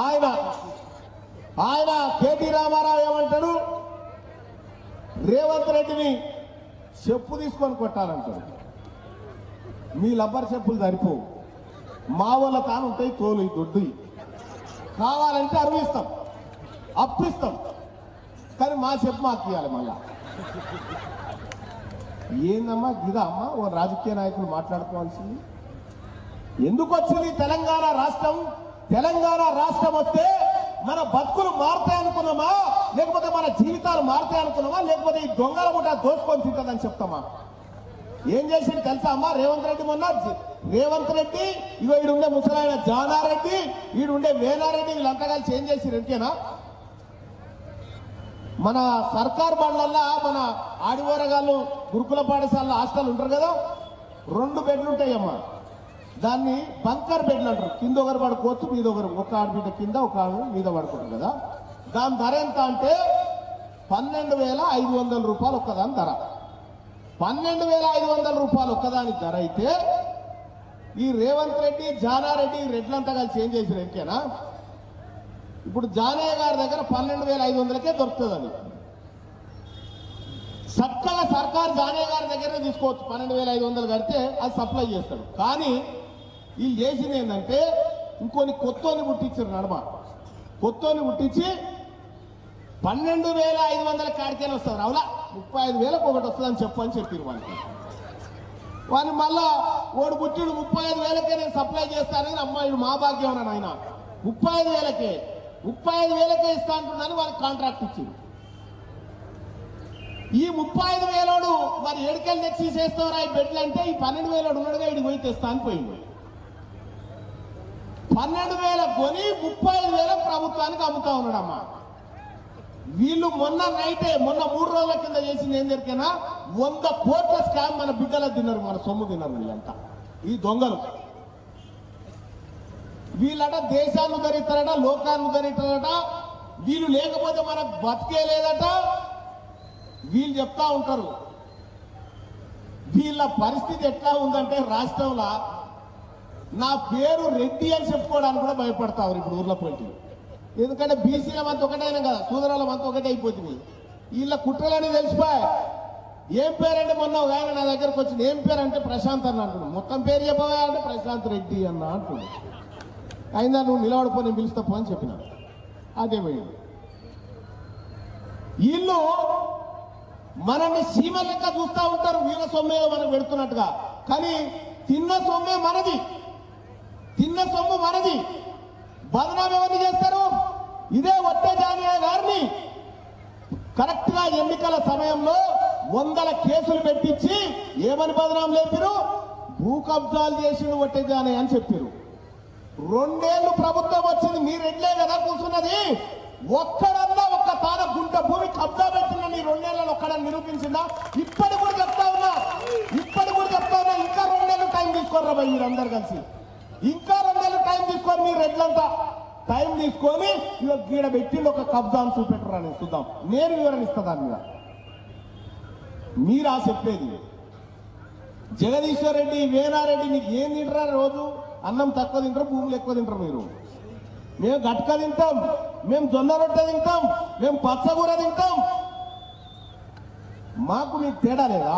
ఆయన ఆయన కేటీ రామారావు ఏమంటాడు? రేవంత్ రెడ్డిని చెప్పు తీసుకొని కొట్టాలంటాడు. మీ లబ్బర్ చెప్పులు సరిపోవు. మా వాళ్ళ తాను ఉంటాయి తోలు దొడ్డు కావాలంటే అరువిస్తాం అప్పిస్తాం కానీ మా చెప్పు మాకు ఇవ్వాలి మళ్ళా. ఏందమ్మా గిదా అమ్మా? ఓ రాజకీయ నాయకులు మాట్లాడుకోవాల్సింది. ఎందుకు వచ్చింది తెలంగాణ రాష్ట్రం? తెలంగాణ రాష్ట్రం వస్తే మన బతుకులు మారుతాయి అనుకున్నామా? లేకపోతే మన జీవితాలు మారుతాయి అనుకున్నామా? లేకపోతే ఈ దొంగల ముఠ దోసుకొని తింటుందని చెప్తామా? ఏం చేసింది తెలుసా అమ్మా? రేవంత్ రెడ్డి మొన్న రేవంత్ రెడ్డి ఇగో ఈడుండే ముసలాయన జానారెడ్డి ఈడుండే వేనారెడ్డి వీళ్ళంతా కలిసి ఏం చేసి ఎంకేనా మన సర్కార్ బండ్లల్లో మన ఆడివోరగాళ్ళు గురుకుల పాఠశాల హాస్టల్ ఉంటారు కదా? రెండు బెడ్లు ఉంటాయమ్మా. దాన్ని బంకర్ బెడ్లు అంటారు. కింద ఒకరు పడుకోవచ్చు మీద ఒకరు ఒక ఆడబిడ్డ కింద ఒక ఆడ మీద పడుకుంటారు కదా. దాని ధర ఎంత అంటే పన్నెండు వేల ఐదు వందల రూపాయలు ఒక్కదాని ధర. పన్నెండు వేల ఐదు వందల రూపాయలు ఒక్కదాని ధర అయితే ఈ రేవంత్ రెడ్డి జానారెడ్డి రెడ్లంతా కలిసి ఏం చేశారు ఎంకేనా ఇప్పుడు జానయ్య గారి దగ్గర పన్నెండు వేల ఐదు వందలకే దొరుకుతుంది అది చక్కగా సర్కార్ జానయ్య గారి దగ్గరే తీసుకోవచ్చు. పన్నెండు వేల ఐదు వందలు కడితే అది సప్లై చేస్తాడు. కానీ వీళ్ళు చేసింది ఏంటంటే ఇంకొని కొత్తోని పుట్టించారు నడమ. కొత్తోని పుట్టించి పన్నెండు వేల ఐదు వందల కాడికైనా వస్తారు. రావుల ముప్పై ఐదు వేలకు ఒకటి వస్తుందని చెప్పు అని చెప్పారు వాళ్ళకి వాళ్ళు మళ్ళా ఓడి పుట్టిడు ముప్పై ఐదు వేలకే నేను సప్లై చేస్తానని అమ్మాయిడు మా భాగ్యం అన్నాడు ఆయన. ముప్పై ఐదు వేలకే ముప్పై ఐదు వేలకే ఇస్తా అంటున్నాను వాళ్ళకి కాంట్రాక్ట్ ఇచ్చింది ఈ ముప్పై ఐదు వేలోడు మరి ఏడుకెళ్ళి తెచ్చి చేస్తారా ఈ బెడ్లు అంటే ఈ పన్నెండు వేలోడు ఉన్నాడుగా ఇడికి పోయి తెస్తా అని పోయింది పన్నెండు వేల కొని ముప్పై ఐదు వేల ప్రభుత్వానికి అమ్ముతా ఉన్నాడమ్మా. వీళ్ళు మొన్న నైటే మొన్న మూడు రోజుల కింద చేసింది ఏం జరిగినా వంద కోట్ల స్కామ్ మన బిడ్డల తిన్నారు మన సొమ్ము తిన్నారు వీళ్ళంతా. ఈ దొంగలు. వీళ్ళట దేశాన్ని ఉద్ధరిస్తారట లోకాన్ని ఉద్ధరిస్తారట వీళ్ళు లేకపోతే మనకు బతికే లేదట. వీళ్ళు చెప్తా ఉంటారు. వీళ్ళ పరిస్థితి ఎట్లా ఉందంటే రాష్ట్రంలో నా పేరు రెడ్డి అని చెప్పుకోవడానికి కూడా భయపడతారు ఇప్పుడు ఊర్లో పోటీ ఎందుకంటే బీసీల మంత ఒకటైనా కదా సూదరాల మంత ఒకటే అయిపోతుంది. వీళ్ళ కుట్రలని తెలిసిపోయి ఏం పేరంటే మొన్న ఒక ఆయన నా దగ్గరకు వచ్చింది ఏం పేరు అంటే ప్రశాంత్ అన్న అంటున్నాడు. మొత్తం పేరు చెప్పవా అంటే ప్రశాంత్ రెడ్డి అన్న అంటున్నాడు. అయినా నువ్వు నిలబడిపో నేను పిలుస్తాపో అని చెప్పిన. అదే పోయింది. వీళ్ళు మనల్ని సీమ లెక్క చూస్తూ ఉంటారు వీళ్ళ సొమ్మే మనకు పెడుతున్నట్టుగా. కానీ తిన్న సొమ్మే మనది. తిన్న సొమ్ము మనది. బదనాం ఎవరిని చేస్తారు? ఇదే ఒట్టే గారిని. కరెక్ట్గా ఎన్నికల సమయంలో వందల కేసులు పెట్టించి ఏమని బదనాం లేపారు? భూ కబ్జాలు చేసిండు ఒట్టే అని చెప్పారు. రెండేళ్ళు ప్రభుత్వం వచ్చింది మీరు కదా కూర్చున్నది ఒక్కడన్నా ఒక్క తాన గుంట భూమి కబ్జా పెట్టిన నీ రెండేళ్ళలో ఒక్కడని నిరూపించిందా? ఇప్పటి కూడా చెప్తా ఉన్నా. ఇప్పటి కూడా చెప్తా ఉన్నా. ఇంకా రెండేళ్ళు టైం తీసుకోర్రా భయ్ మీరందరు కలిసి. ఇంకా రెండేళ్ళు టైం తీసుకొని మీరు రెడ్లంతా టైం తీసుకొని ఇక గీడ పెట్టిండు ఒక కబ్జాను చూపెట్టరా నేను చూద్దాం. నేను వివరణ ఇస్తా దాని మీద. మీరా చెప్పేది? జగదీశ్వర్ రెడ్డి వేనారెడ్డి మీకు ఏం తింటారా రోజు? అన్నం తక్కువ తింటారు భూములు ఎక్కువ తింటారు మీరు? మేము గట్క తింటాం మేము జొన్న రొట్టె తింటాం మేము పచ్చగూర తింటాం. మాకు మీకు తేడా లేదా?